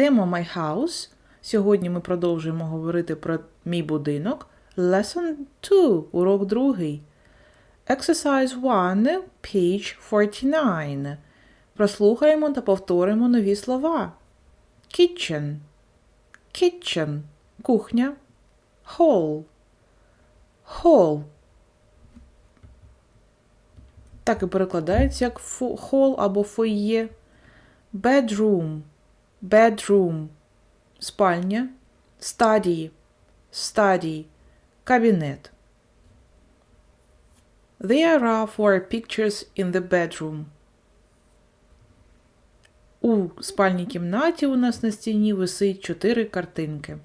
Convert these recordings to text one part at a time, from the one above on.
Тема My House. Сьогодні ми продовжуємо говорити про мій будинок. Lesson 2, урок другий. Exercise 1, page 49. Прослухаємо та повторимо нові слова. Kitchen. Kitchen. Кухня. Hall. Hall. Так і перекладається як hall або фойє. Bedroom. Bedroom. Спальня. Study. Study. Кабінет. There are four pictures in the bedroom. У спальній кімнаті у нас на стіні висить чотири картинки.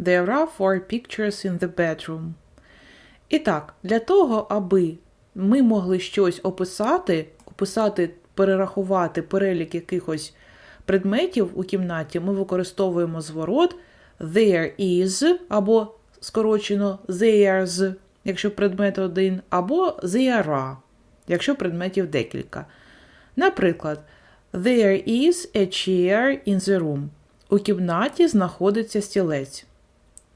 There are four pictures in the bedroom. І так, для того, аби ми могли щось описати, описати, перерахувати перелік якихось предметів у кімнаті, ми використовуємо зворот there is або скорочено there's, якщо предмет один, або there are, якщо предметів декілька. Наприклад, there is a chair in the room. У кімнаті знаходиться стілець.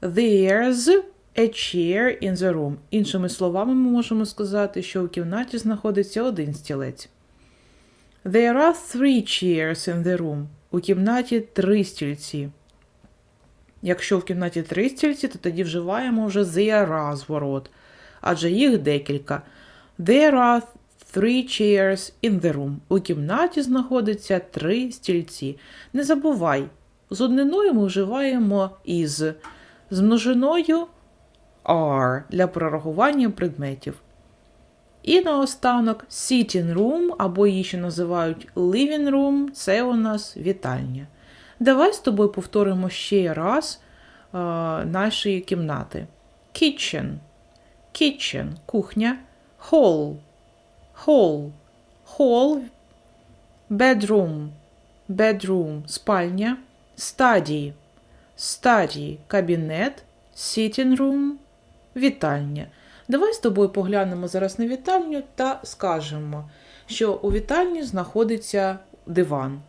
There's a chair in the room. Іншими словами, ми можемо сказати, що у кімнаті знаходиться один стілець. There are three chairs in the room. У кімнаті три стільці. Якщо в кімнаті три стільці, то тоді вживаємо вже there зворот, адже їх декілька. There are three chairs in the room. У кімнаті знаходиться три стільці. Не забувай, з одниною ми вживаємо is, з множиною are для прорахування предметів. І наостанок sitting room, або її ще називають living room, це у нас вітальня. Давай з тобою повторимо ще раз е, наші кімнати. Kitchen, kitchen, кухня, hall, hall, hall, bedroom, bedroom, спальня, study, study, кабінет, sitting room, вітальня. Давай з тобою поглянемо зараз на вітальню та скажемо, що у вітальні знаходиться диван.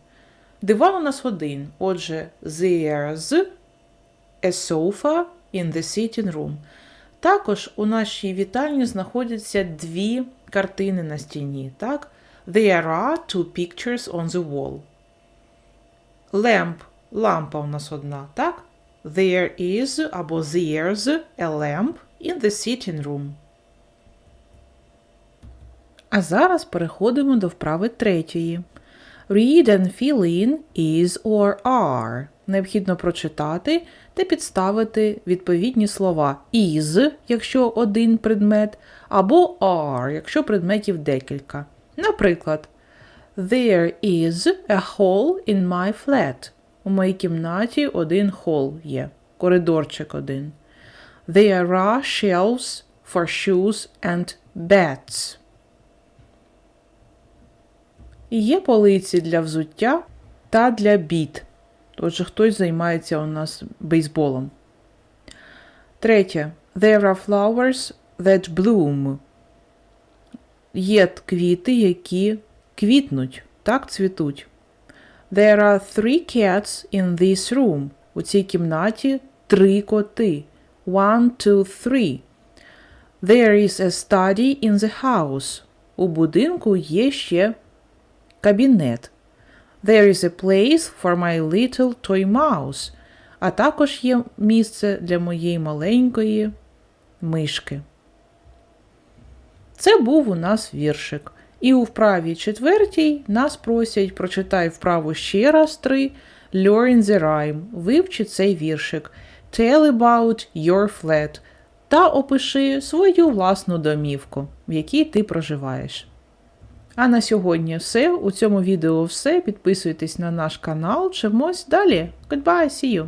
Диван у нас один. Отже, there's a sofa in the sitting room. Також у нашій вітальні знаходяться дві картини на стіні. Так? There are two pictures on the wall. Lamp. Лампа у нас одна, так? There is або there's a lamp in the sitting room. А зараз переходимо до вправи третьої. Read and fill in is or are. Необхідно прочитати та підставити відповідні слова is, якщо один предмет, або are, якщо предметів декілька. Наприклад, There is a hall in my flat. У моїй кімнаті один хол є, коридорчик один. There are shelves for shoes and beds. Є полиці для взуття та для біт. Отже, хтось займається у нас бейсболом. Третє. There are flowers that bloom. Є квіти, які квітнуть, так цвітуть. There are three cats in this room. У цій кімнаті три коти. One, two, three. There is a study in the house. У будинку є ще кабінет. There is a place for my little toy mouse. А також є місце для моєї маленької мишки. Це був у нас віршик. І у вправі четвертій нас просять прочитай вправу ще раз три. Learn the rhyme. Вивчи цей віршик. Tell about your flat. Та опиши свою власну домівку, в якій ти проживаєш. А на сьогодні все. У цьому відео все. Підписуйтесь на наш канал. Чимось далі. Goodbye, see you!